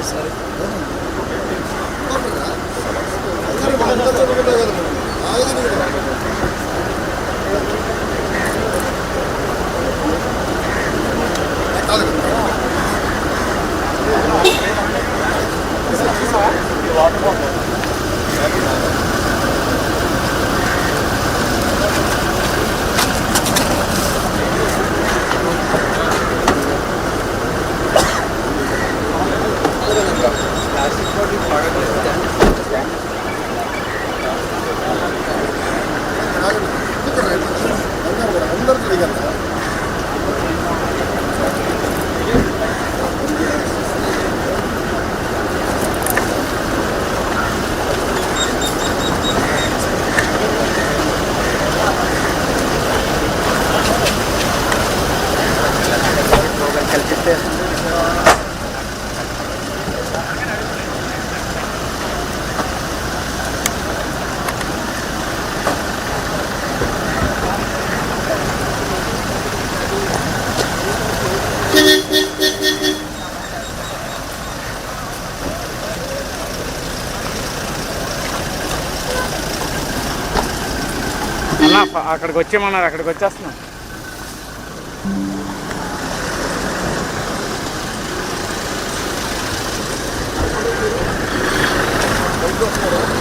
episode. అక్కడికి వచ్చేమన్నారు అక్కడికి వచ్చేస్తున్నాం అక్కడికి you.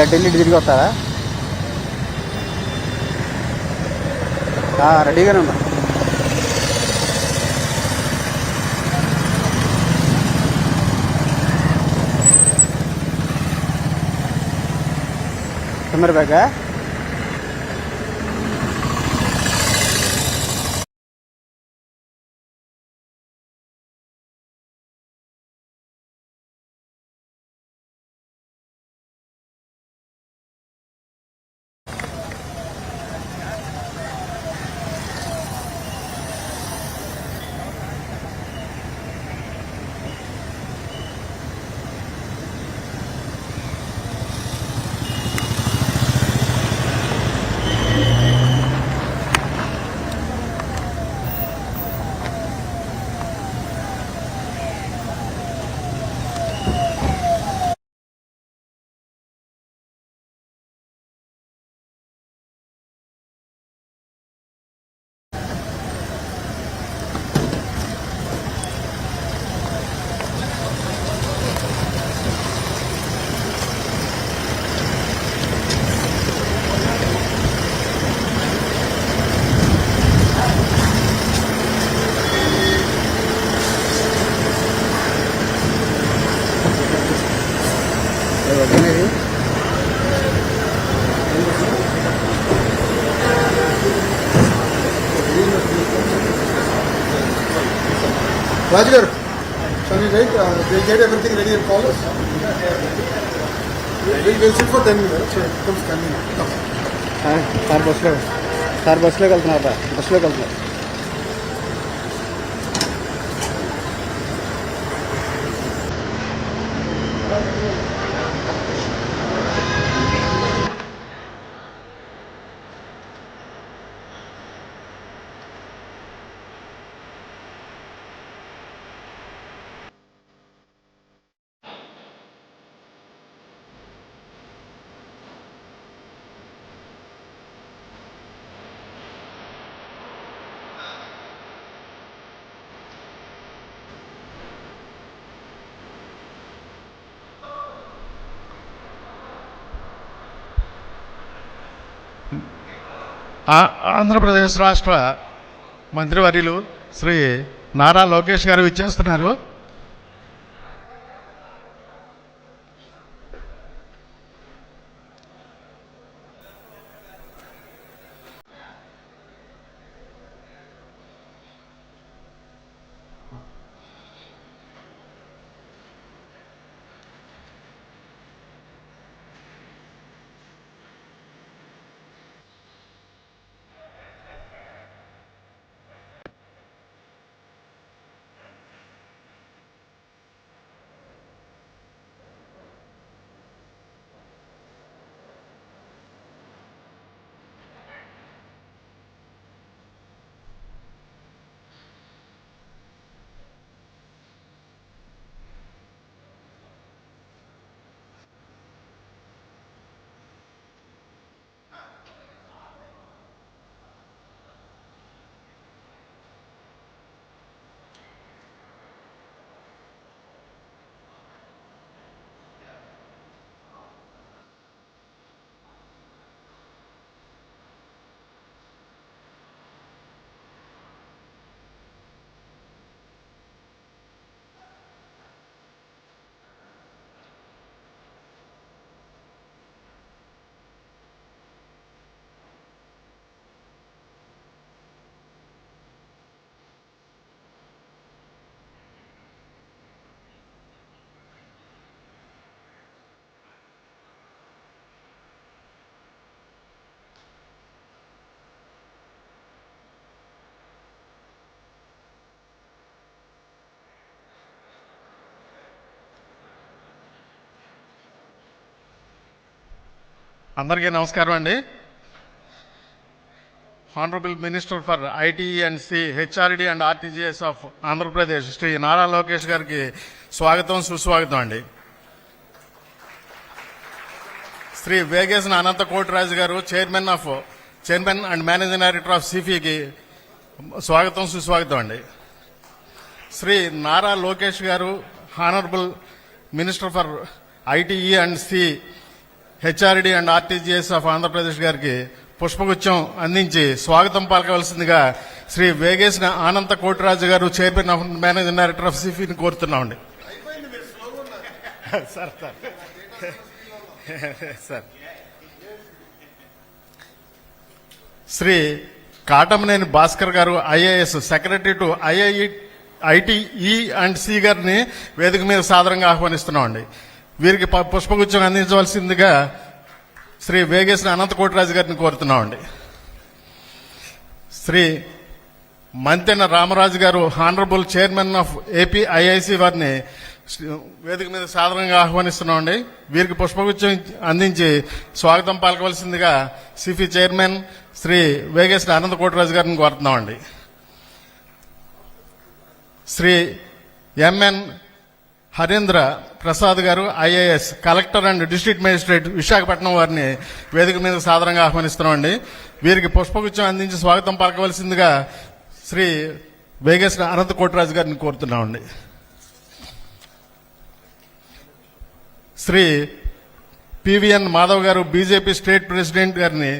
మళ్ళీ ఢిల్లీ తిరిగి వస్తారా? రెడీగానే ఉన్నా. Camera బ్యాగా Raju garu shall you right they get everything ready and call will sit for ten minutes comes ten minutes sir బస్సులో సార్ బస్సులోకి వెళ్తున్నారా బస్సులోకి వెళ్తున్నారు ఆంధ్రప్రదేశ్ రాష్ట్ర మంత్రివర్యులు శ్రీ నారా లోకేష్ గారు ఇచ్చేస్తున్నారు అందరికీ నమస్కారం అండి. Honourable minister for IT and C HRD and RTGS of Andhra Pradesh Shri Nara Lokesh గారికి స్వాగతం సుస్వాగతం అండి. Shri Vegesina Anantha Kotiraju garu chairman of chairman and managing director of సిఫీకి స్వాగతం సుస్వాగతం అండి. Shri Nara Lokesh garu honourable minister for ITE and C HRD and RTGS of Andhra Pradesh గారికి పుష్పగుచ్చం అందించి స్వాగతం పలకవలసిందిగా Shri Vegesina Anantha Kotiraju garu chairman of managing director of సిఫీని కోరుతున్నామండి. Sir sir. Sir. Shri Katamaneni Bhaskar garu IAS secretary to IIE ITE and C గారిని వేదిక మీద సాదరంగా ఆహ్వానిస్తున్నామండి. వీరికి ప- పుష్పగుచ్చం అందించవలసిందిగా శ్రీ వేగేశ్వర అనంత కోటిరాజు గారిని కోరుతున్నామండి. శ్రీ మంతెన రామరాజు గారు honourable chairman of AP IIC వారిని వేదిక మీద సాధారణంగా ఆహ్వానిస్తున్నామండి. వీరికి పుష్పగుచ్చం అందించి స్వాగతం పలకవలసిందిగా సిఫి చైర్మన్ శ్రీ వేగేశ్వర అనంత కోటిరాజు గారిని కోరుతున్నామండి. Shri MN Harendra Prasad garu IAS collector and district magistrate Visakhapatnam వారిని వేదిక మీద సాధారణంగా ఆహ్వానిస్తున్నామండి. వీరికి పుష్పగుచ్చం అందించి స్వాగతం పలకవలసిందిగా శ్రీ వేగేశ్వర అనంత కోటిరాజు గారిని కోరుతున్నామండి. శ్రీ పివిఎన్ మాధవ్ గారు బీజేపీ స్టేట్ ప్రెసిడెంట్ గారిని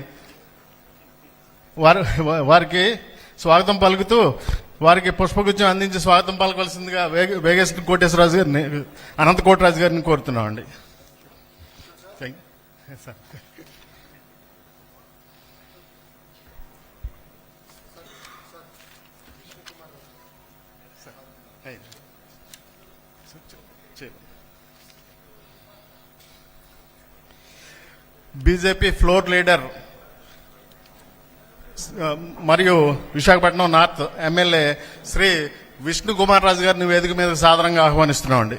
వారికి స్వాగతం పలుకుతూ వారికి పుష్పగుచ్చం అందించి స్వాగతం పలకవలసిందిగా వేగ వేగేశ్వర కోటేశ్వరరాజు గారిని అనంత కోటరాజు గారిని కోరుతున్నామండి బీజేపీ ఫ్లోర్ లీడర్ మరియు విశాఖపట్నం నార్త్ ఎమ్మెల్యే శ్రీ విష్ణు కుమార్ రాజు గారిని వేదిక మీద సాధారణంగా ఆహ్వానిస్తున్నామండి.